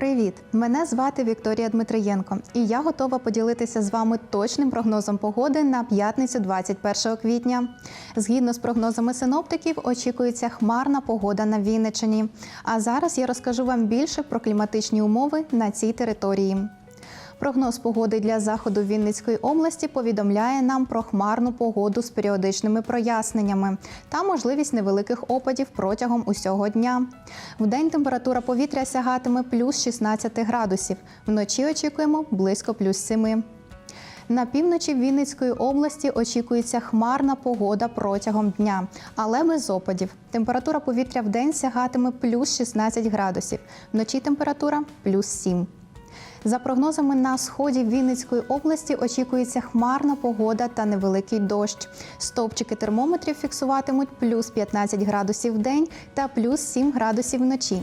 Привіт! Мене звати Вікторія Дмитриєнко, і я готова поділитися з вами точним прогнозом погоди на п'ятницю 21 квітня. Згідно з прогнозами синоптиків, очікується хмарна погода на Вінниччині. А зараз я розкажу вам більше про кліматичні умови на цій території. Прогноз погоди для заходу Вінницької області повідомляє нам про хмарну погоду з періодичними проясненнями та можливість невеликих опадів протягом усього дня. Вдень температура повітря сягатиме плюс 16 градусів. Вночі очікуємо близько плюс 7. На півночі Вінницької області очікується хмарна погода протягом дня, але без опадів. Температура повітря в день сягатиме плюс 16 градусів. Вночі температура плюс 7. За прогнозами на сході Вінницької області очікується хмарна погода та невеликий дощ. Стовпчики термометрів фіксуватимуть плюс 15 градусів в день та плюс 7 градусів вночі.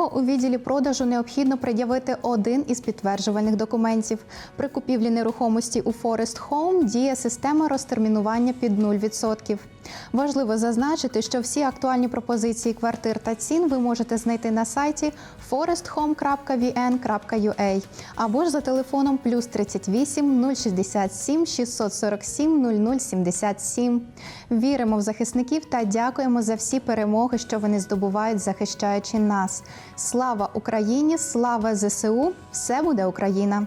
у відділі продажу необхідно пред'явити один із підтверджувальних документів. При купівлі нерухомості у Forest Home діє система розтермінування під 0%. Важливо зазначити, що всі актуальні пропозиції квартир та цін ви можете знайти на сайті foresthome.vn.ua або ж за телефоном плюс 38 067 647 0077. Віримо в захисників та дякуємо за всі перемоги, що вони здобувають, захищаючи нас. Слава Україні! Слава ЗСУ! Все буде Україна!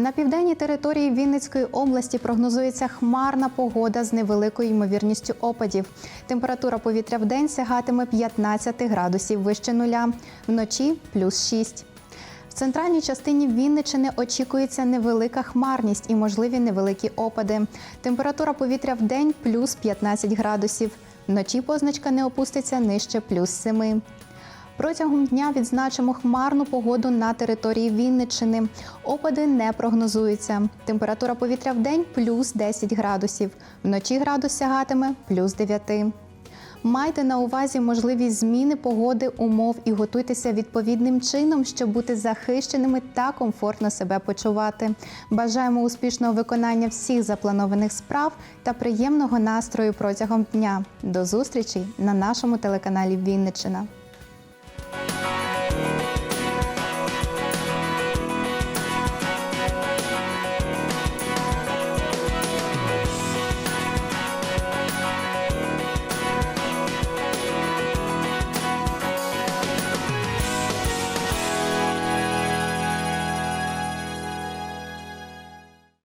На південній території Вінницької області прогнозується хмарна погода з невеликою ймовірністю опадів. Температура повітря в день сягатиме 15 градусів вище нуля, вночі плюс 6. В центральній частині Вінничини очікується невелика хмарність і можливі невеликі опади. Температура повітря в день плюс 15 градусів. Вночі позначка не опуститься нижче плюс 7. Протягом дня відзначимо хмарну погоду на території Вінниччини. Опади не прогнозуються. Температура повітря в день плюс 10 градусів. Вночі градус сягатиме плюс 9. Майте на увазі можливість зміни погоди, умов і готуйтеся відповідним чином, щоб бути захищеними та комфортно себе почувати. Бажаємо успішного виконання всіх запланованих справ та приємного настрою протягом дня. До зустрічі на нашому телеканалі Вінниччина.